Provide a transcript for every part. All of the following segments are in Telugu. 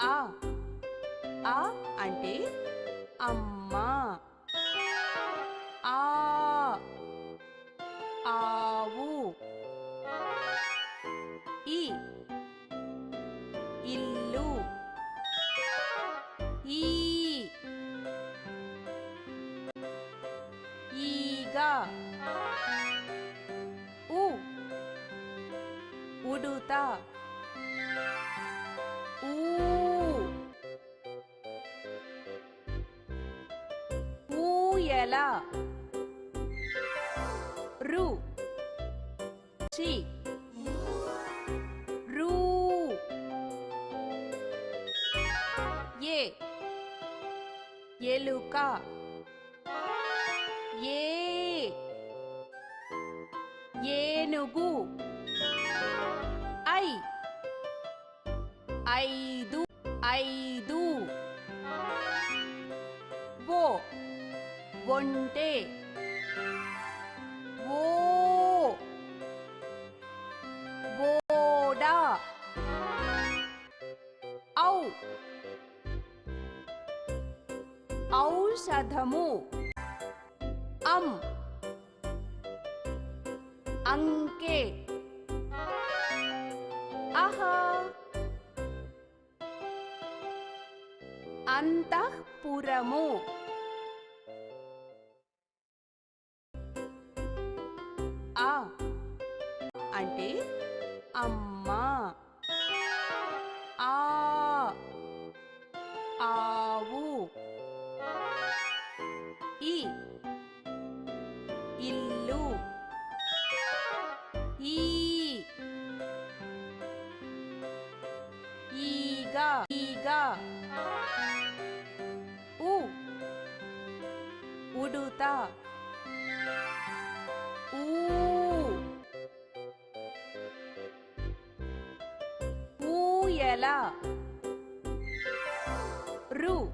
ఆ ఆ అంటే అమ్మా. ఆ ఆవు. ఈ ఇల్లు. ఈ ఈగ. ఉ ఉడుత. ఊయల రు. చి. రూ. ఏ. ఎలుక. ఏ. ఏనుగు. ఐ. ఐదు. ఐదు. ఒంటె. ఓ. ఓడ. ఔ. ఔషధము. అం. అంకే. అహ అంతఃపురము. ఆ. అంటే అమ్మా. ఆ. ఆవు. ఈ. ఇల్లు. ఈ. ఈగ. ఈగ. ఉ ఉడుత. ఎలా? రు.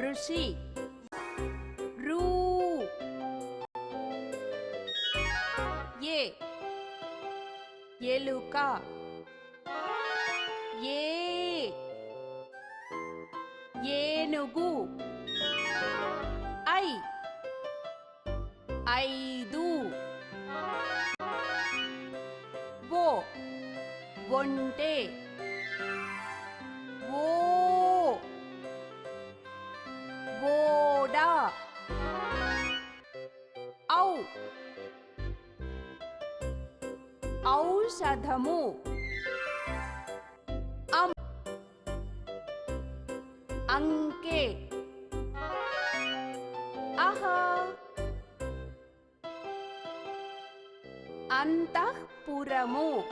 ఋషి. రూ. ఏ. ఎలుక. ఏ. ఏనుగు. ఐ. ఐదు. ఒంటె. ఓ. ఓడ. ఔ. ఔషధము. అం. అంకె. అహ అంతఃపురము.